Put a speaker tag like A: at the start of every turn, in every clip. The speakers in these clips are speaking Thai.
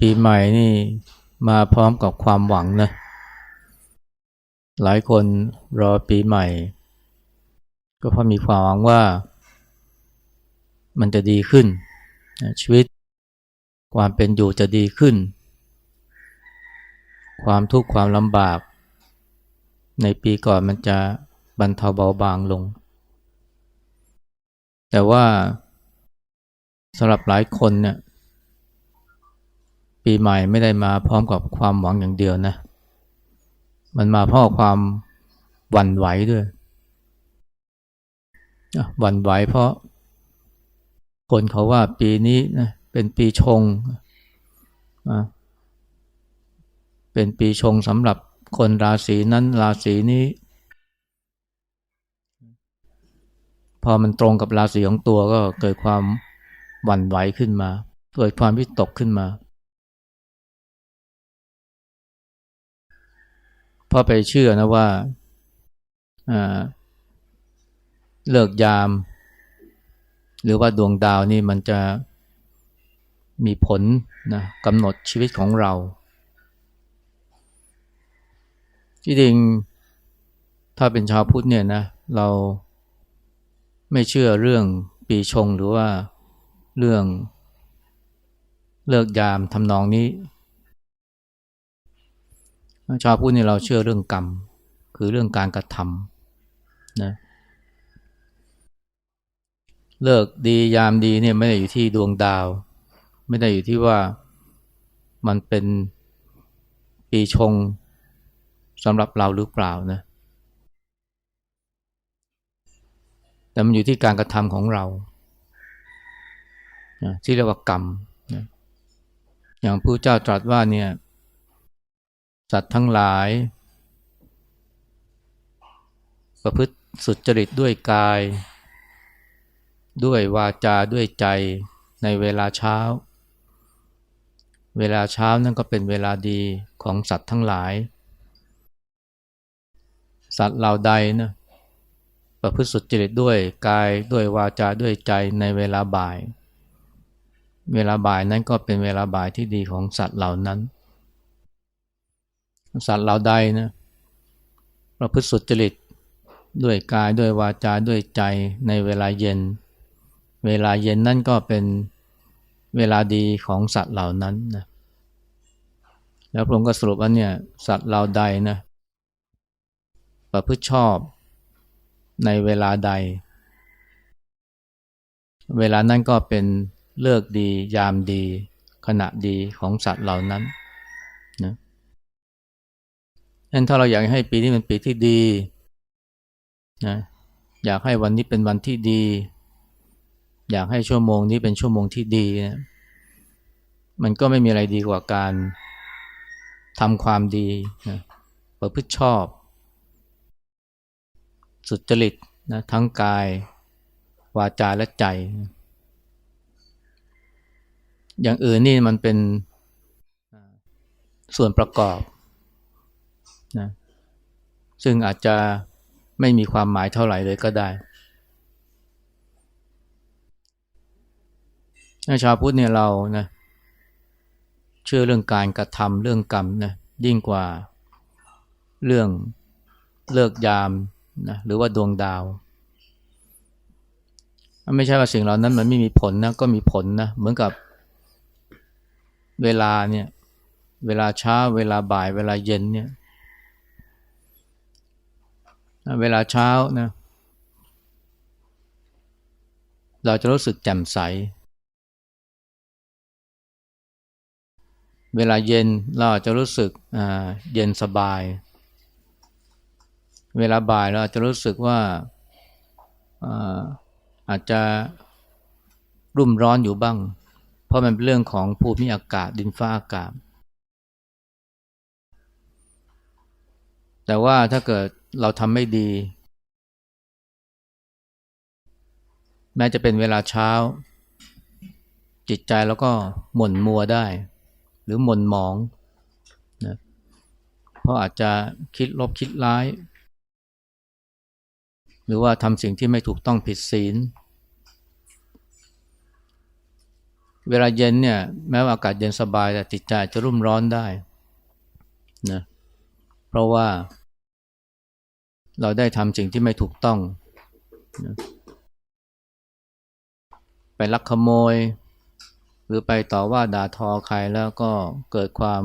A: ปีใหม่นี่มาพร้อมกับความหวังนะหลายคนรอปีใหม่ ก็เพราะมีความหวังว่า มันจะดีขึ้น ชีวิต ความเป็นอยู่จะดีขึ้น ความทุกข์ความลำบาก ในปีก่อนมันจะบรรเทาเบาบางลง แต่ว่าสำหรับหลายคนเนี่ย ปีใหม่ไม่ได้มาพร้อมกับความหวังอย่างเดียวนะ มันมาพร้อมกับความหวั่นไหวด้วยหวั่นไหวเพราะ คนเขาว่าปีนี้นะเป็นปีชงเป็นปีชงสำหรับคนราศีนั้นราศีนี้ พอมันตรงกับราศีของตัวก็เกิดความหวั่นไหวขึ้นมา เกิดความวิตกขึ้นมา เพราะไปเชื่อนะว่าอ่าเลิกยาม หรือว่าดวงดาวนี่มันจะมีผลนะกำหนดชีวิตของเรา ที่จริงถ้าเป็นชาวพุทธเนี่ยนะเราไม่เชื่อเรื่องปีชงหรือว่าเรื่องเลิกยามทำนองนี้ ชาวพุทธนี่เราเชื่อเรื่องกรรม คือเรื่องการกระทำนะเลิกดียามดีเนี่ยไม่ได้อยู่ที่ดวงดาว ไม่ได้อยู่ที่ว่ามันเป็นปีชงสำหรับเราหรือเปล่านะแต่มันอยู่ที่การกระทำของเรานะที่เรียกว่ากรรมนะอย่างพระเจ้าตรัสว่าเนี่ย สัตว์ทั้งหลาย ประพฤติสุจริตด้วยกาย ด้วยวาจาด้วยใจในเวลาเช้า เวลาเช้านั่นก็เป็นเวลาดีของสัตว์ทั้งหลาย สัตว์เหล่าใดนะประพฤติสุจริตด้วยกายด้วยวาจาด้วยใจในเวลาบ่าย เวลาบ่ายนั้นก็เป็นเวลาบ่ายที่ดีของสัตว์เหล่านั้น สัตว์เหล่าใดนะประพฤติสุจริตด้วยกายด้วยวาจาด้วยใจในเวลาเย็น เวลาเย็นนั่นก็เป็นเวลาดีของสัตว์เหล่านั้นนะแล้วพระองค์ก็สรุปว่าเนี่ยสัตว์เหล่าใดนะประพฤติชอบในเวลาใด เวลานั้นก็เป็นเลิกดียามดีขณะดีของสัตว์เหล่านั้น งั้นถ้าเราอยากให้ปีนี้เป็นปีที่ดีนะอยากให้วันนี้เป็นวันที่ดี อยากให้ชั่วโมงนี้เป็นชั่วโมงที่ดีนะมันก็ไม่มีอะไรดีกว่าการทำความดีนะประพฤติชอบ สุจริตนะทั้งกาย วาจาและใจ อย่างอื่นนี่มันเป็นส่วนประกอบ ซึ่งอาจจะไม่มีความหมายเท่าไหร่เลยก็ได้ชาวพุทธเนี่ยเรานะเชื่อเรื่องการกระทำเรื่องกรรมนะยิ่งกว่าเรื่องเลิกยามนะหรือว่าดวงดาว ไม่ใช่ว่าสิ่งเหล่านั้นมันไม่มีผลนะก็มีผลนะเหมือนกับเวลาเนี่ยเวลาเช้าเวลาบ่ายเวลาเย็นเนี่ย เวลาเช้านะเราจะรู้สึกแจ่มใส เวลาเย็นเราจะรู้สึกเย็นสบาย เวลาบ่ายเราจะรู้สึกว่าอาจจะรุ่มร้อนอยู่บ้าง เพราะมันเป็นเรื่องของภูมิอากาศดินฟ้าอากาศ แต่ว่าถ้าเกิดเราทำไม่ดี แม้จะเป็นเวลาเช้า จิตใจเราก็หม่นมัวได้ หรือหม่นหมองนะเพราะอาจจะคิดลบคิดร้าย หรือว่าทำสิ่งที่ไม่ถูกต้องผิดศีล เวลาเย็นเนี่ยแม้ว่าอากาศเย็นสบายแต่จิตใจจะรุ่มร้อนได้นะเพราะว่า เราได้ทำสิ่งที่ไม่ถูกต้องนะไปลักขโมย หรือไปต่อว่าด่าทอใครแล้วก็เกิดความ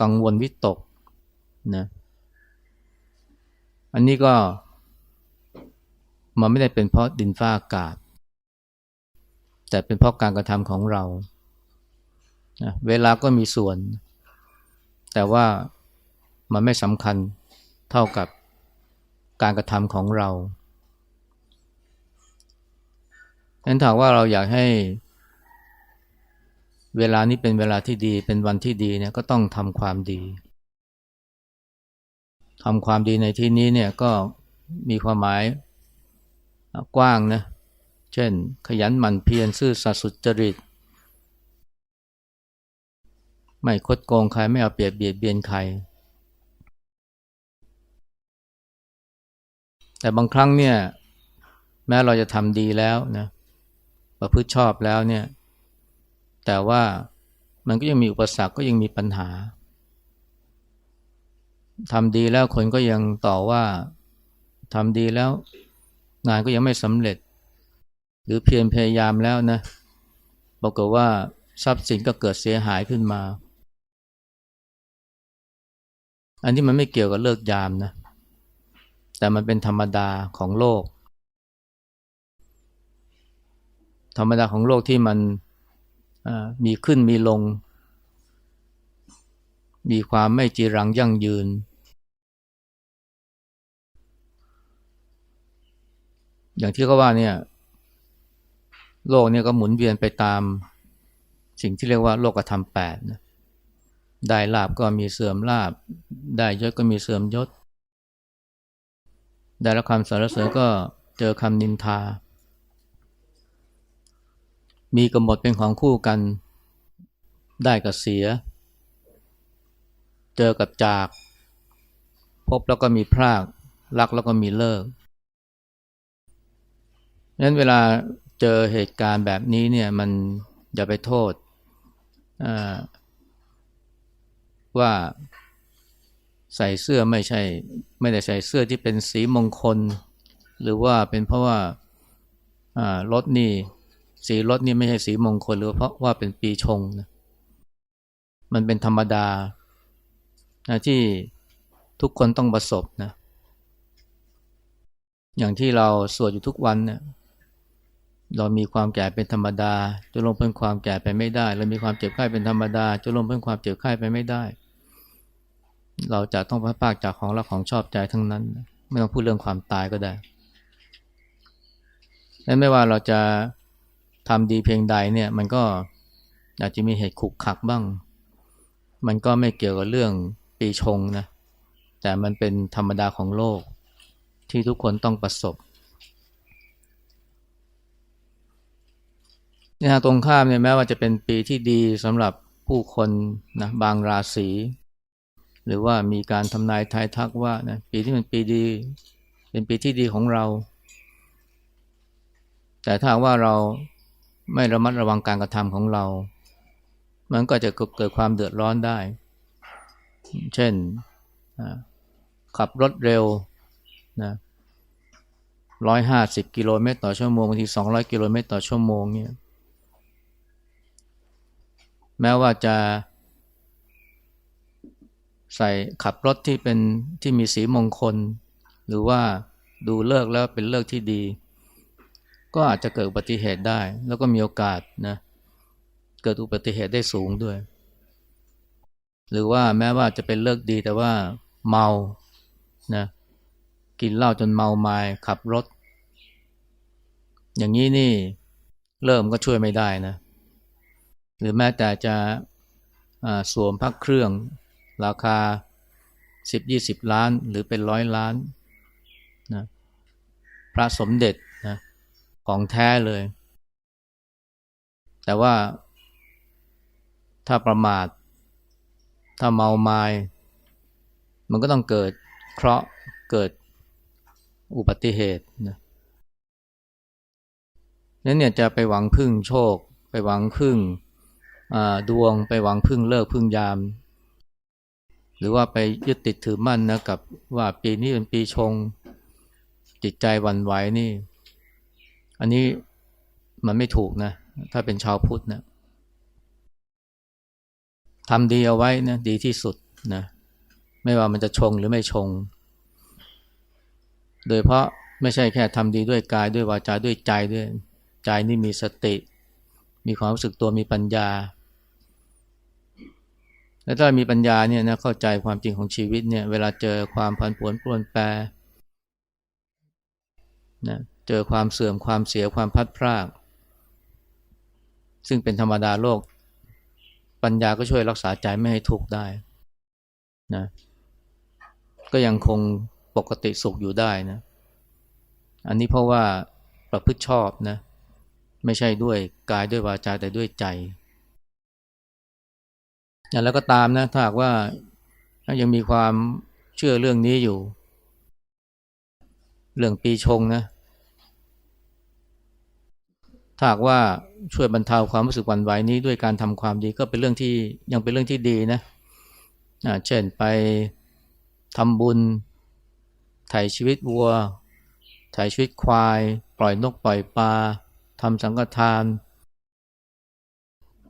A: กังวลวิตกนะอันนี้ก็มันไม่ได้เป็นเพราะดินฟ้าอากาศ แต่เป็นเพราะการกระทำของเรานะเวลาก็มีส่วน แต่ว่ามันไม่สำคัญเท่ากับ การกระทำของเราฉะนั้นถามว่าเราอยากให้ เวลานี้เป็นเวลาที่ดีเป็นวันที่ดีเนี่ยก็ต้องทำความดีทำความดีในที่นี้เนี่ยก็มีความหมายกว้างนะ เช่น ขยันหมั่นเพียรซื่อสัตย์สุจริต ไม่คดโกงใครไม่เอาเปรียบเบียดเบียนใคร แต่บางครั้งเนี่ยแม้เราจะทำดีแล้วนะประพฤติชอบแล้วเนี่ยแต่ว่ามันก็ยังมีอุปสรรคก็ยังมีปัญหาทำดีแล้วคนก็ยังต่อว่าทำดีแล้วงานก็ยังไม่สำเร็จ หรือเพียรพยายามแล้วนะบอกว่าทรัพย์สินก็เกิดเสียหายขึ้นมา อันนี้มันไม่เกี่ยวกับเลิกยามนะ แต่มันเป็นธรรมดาของโลก ธรรมดาของโลกที่มันมีขึ้นมีลง มีความไม่จีรังยั่งยืน อย่างที่เขาว่าเนี่ยโลกเนี่ยก็หมุนเวียนไปตามสิ่งที่เรียกว่าโลกธรรมแปดนะได้ลาบก็มีเสื่อมลาบ ได้ยศก็มีเสื่อมยศ ได้รับคำสรรเสริญก็เจอคำนินทา มีกำหนดเป็นของคู่กัน ได้กับเสีย เจอกับจาก พบแล้วก็มีพราก รักแล้วก็มีเลิกนั้นเวลาเจอเหตุการณ์แบบนี้เนี่ยมันอย่าไปโทษว่า ใส่เสื้อไม่ใช่ ไม่ได้ใส่เสื้อที่เป็นสีมงคล หรือว่าเป็นเพราะว่ารถนี่สีรถนี่ไม่ใช่สีมงคล หรือเพราะว่าเป็นปีชงนะมันเป็นธรรมดานะที่ทุกคนต้องประสบนะ อย่างที่เราสวดอยู่ทุกวันเนี่ยเรามีความแก่เป็นธรรมดาจะลงเพิ่มความแก่ไปไม่ได้ เรามีความเจ็บไข้เป็นธรรมดาจะลงเพิ่มความเจ็บไข้ไปไม่ได้ เราจะต้องพัดพากจากของรักของชอบใจทั้งนั้น ไม่ต้องพูดเรื่องความตายก็ได้และไม่ว่าเราจะทำดีเพียงใดเนี่ย มันก็อาจจะมีเหตุขุกขักบ้าง มันก็ไม่เกี่ยวกับเรื่องปีชงนะ แต่มันเป็นธรรมดาของโลก ที่ทุกคนต้องประสบในทางตรงข้ามเนี่ยแม้ว่าจะเป็นปีที่ดีสำหรับผู้คนนะบางราศี หรือว่ามีการทำนายทายทักว่านะปีที่เป็นปีดี เป็นปีที่ดีของเรา แต่ถ้าว่าเราไม่ระมัดระวังการกระทำของเรา มันก็จะเกิดความเดือดร้อนได้ เช่นขับรถเร็วนะร้อยห้าสิบกิโลเมตรต่อชั่วโมงบางทีสองร้อยกิโลเมตรต่อชั่วโมงเนี่ยแม้ว่าจะ ใส่ขับรถที่เป็นที่มีสีมงคล หรือว่าดูเลิกแล้วเป็นเลิกที่ดี ก็อาจจะเกิดอุบัติเหตุได้ แล้วก็มีโอกาสนะเกิดอุบัติเหตุได้สูงด้วย หรือว่าแม้ว่าจะเป็นเลิกดีแต่ว่าเมานะกินเหล้าจนเมาไมา้ขับรถ อย่างนี้นี่เริ่มก็ช่วยไม่ได้นะ หรือแม้แต่จะสวมพักเครื่อง ราคาสิบยี่สิบล้านหรือเป็นร้อยล้านนะพระสมเด็จนะของแท้เลย แต่ว่าถ้าประมาท ถ้าเมาไมา้มันก็ต้องเกิดเคราะห์เกิดอุบัติเหตุนะนั้นเนี่ยจะไปหวังพึ่งโชค ไปหวังพึ่งดวงไปหวังพึ่งเลิกพึ่งยาม รือว่าไปยึดติดถือมั่นนะกับว่าปีนี้เป็นปีชง จิตใจวันไหวนี่ อันนี้มันไม่ถูกนะ ถ้าเป็นชาวพุทธนะทำดีเอาไว้นะดีที่สุดนะไม่ว่ามันจะชงหรือไม่ชง โดยเพราะไม่ใช่แค่ทำดีด้วยกายด้วยวาจาด้วยใจด้วย ใจนี่มีสติ มีความรู้สึกตัวมีปัญญา แล้วถ้ามีปัญญาเนี่ยนะเข้าใจความจริงของชีวิตเนี่ยเวลาเจอความผันผวนปรวนแปรนะเจอความเสื่อมความเสียความพัดพราก ซึ่งเป็นธรรมดาโลก ปัญญาก็ช่วยรักษาใจไม่ให้ทุกข์ได้นะก็ยังคงปกติสุขอยู่ได้นะ อันนี้เพราะว่าประพฤติชอบนะ ไม่ใช่ด้วยกายด้วยวาจาแต่ด้วยใจ แล้วก็ตามนะถ้าหากว่ายังมีความเชื่อเรื่องนี้อยู่ เรื่องปีชงนะถ้าหากว่าช่วยบรรเทาความรู้สึกหวั่นไหวนี้ด้วยการทำความดีก็เป็นเรื่องที่ยังเป็นเรื่องที่ดีนะเช่นไปทำบุญไถ่ชีวิตวัวไถ่ชีวิตควาย ปล่อยนกปล่อยปลาทำสังฆทาน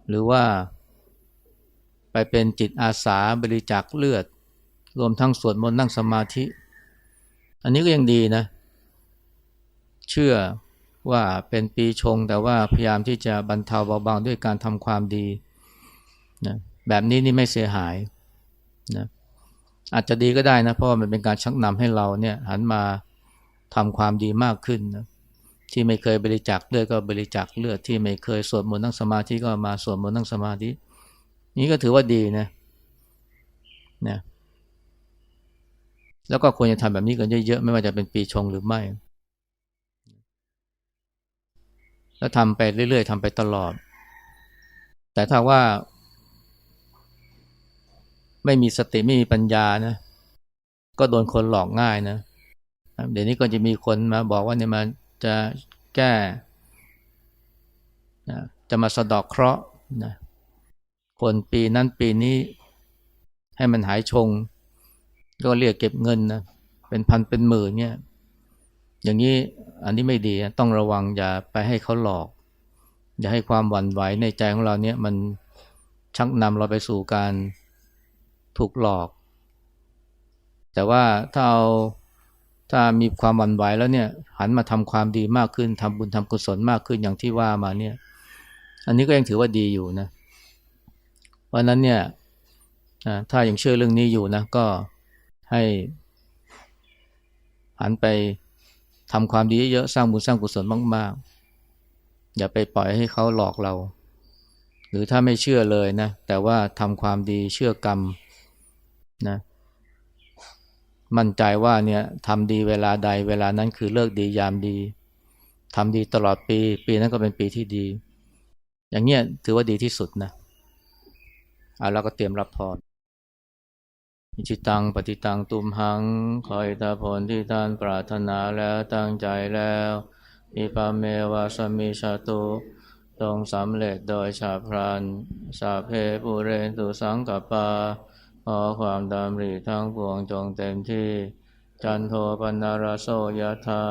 A: หรือว่า ไปเป็นจิตอาสาบริจาคเลือด รวมทั้งสวดมนต์นั่งสมาธิ อันนี้ก็ยังดีนะ เชื่อว่าเป็นปีชงแต่ว่าพยายามที่จะบรรเทาเบาบางด้วยการทำความดีนะแบบนี้นี่ไม่เสียหายนะอาจจะดีก็ได้นะเพราะว่ามันเป็นการชักนำให้เราเนี่ยหันมาทำความดีมากขึ้นนะที่ไม่เคยบริจาคเลือดก็บริจาคเลือดที่ไม่เคยสวดมนต์นั่งสมาธิก็มาสวดมนต์นั่งสมาธิ นี้ก็ถือว่าดีนะนะแล้วก็ควรจะทำแบบนี้กันเยอะๆ ไม่ว่าจะเป็นปีชงหรือไม่ แล้วทำไปเรื่อยๆทำไปตลอด แต่ถ้าว่า ไม่มีสติไม่มีปัญญานะ ก็โดนคนหลอกง่ายนะ เดี๋ยวนี้ก็จะมีคนมาบอกว่าเนี่ยมันจะแก้ จะมาสะดอกเคราะห์นะ นปีนั้นปีนี้ให้มันหายชง ก็เรียกเก็บเงินนะเป็นพันเป็นหมื่นเนี่ยอย่างนี้อันนี้ไม่ดีต้องระวังอย่าไปให้เขาหลอก อย่าให้ความหวั่นไหวในใจของเราเนี่ยมันชักนำเราไปสู่การถูกหลอก แต่ว่าถ้าเอาถ้ามีความหวั่นไหวแล้วเนี่ยหันมาทำความดีมากขึ้นทำบุญทำกุศลมากขึ้นอย่างที่ว่ามาเนี่ย อันนี้ก็ยังถือว่าดีอยู่นะเราะนั้นเนี่ยถ้ายังเชื่อเรื่องนี้อยู่นะก็ให้หันไปทำความดีเยอะสร้างบุญสร้างกุศลมาก ๆ อย่าไปปล่อยให้เขาหลอกเรา หรือถ้าไม่เชื่อเลยนะ แต่ว่าทำความดีเชื่อกรรมนะมั่นใจว่าเนี่ยทำดีเวลาใดเวลานั้นคือเลิกดียามดีทำดีตลอดปี ปีนั้นก็เป็นปีที่ดี อย่างเงี้ยถือว่าดีที่สุดนะ เอาแล้วก็เตรียมรับพรอิจิตังปฏิตังตุมหังขออิทธผลที่ท่านปรารถนาแล้วตั้งใจแล้วอิปาเมวาสมิชาตุตรงสำเร็จโดยชาพรันสาเพปุเรนตุสังกปาขอความดำริทั้งปวงจงเต็มที่ จันโทปนารโสยธา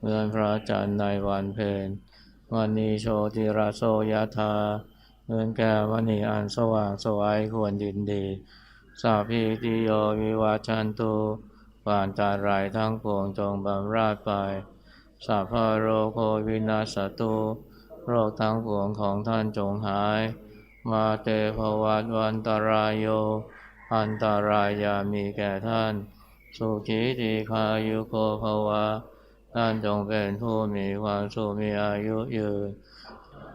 A: เมือนพระจันทร์ในวันเพ็ญวันนี้โชติราโสยธา เมือนแกวันนี้อันสว่างสวยควรยินดีสัพพิติโยวิวัชันตุปานตารายทั้งปวงจงบำราดไปสัพพโรโควินาสตุโรคทั้งปวงของท่านจงหาย มาเตภวัตวันตรายโย อันตรายามีแก่ท่าน สุขีติคายุโกภวะ ท่านจงเป็นผู้มีความสุขมีอายุยืน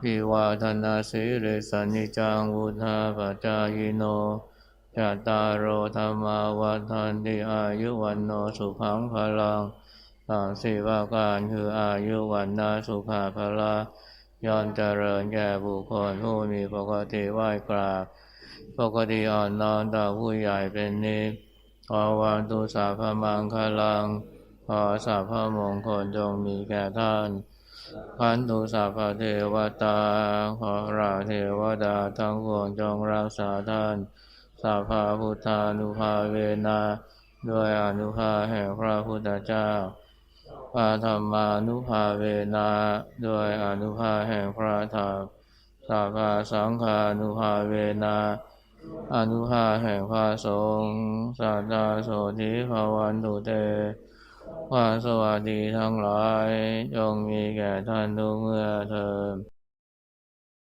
A: พิวาธนาสิริสันิจังวุธาปจายโนจัตตารโอธรรมาวัฏันติอายุวันโนสุขังพลังสามสี่ว่าการคืออายุวันนาสุขาพละย่อนเจริญแก่บุคคลผู้มีปกติไหว้กราบปกติอ่อนนอนต่อผู้ใหญ่เป็นนิสขอวันตุสาพมังคลังขอสาพมงคลจงมีแก่ท่าน พันธุสัพพเทวตา ขอราเทวดาทั้งปวงจงรักษาท่านสัพพะพุทธานุภาเวนะด้วยอนุภาแห่งพระพุทธเจ้าพระธรรมานุภาเวนะด้วยอนุภาแห่งพระธรรมสัพพสังฆานุภาเวนะอนุภาแห่งพระสงฆ์สัตตาโสธิภวันตุเต ความสวัสดีทั้งหลายจงมีแก่ท่านทุกเมื่อเทอม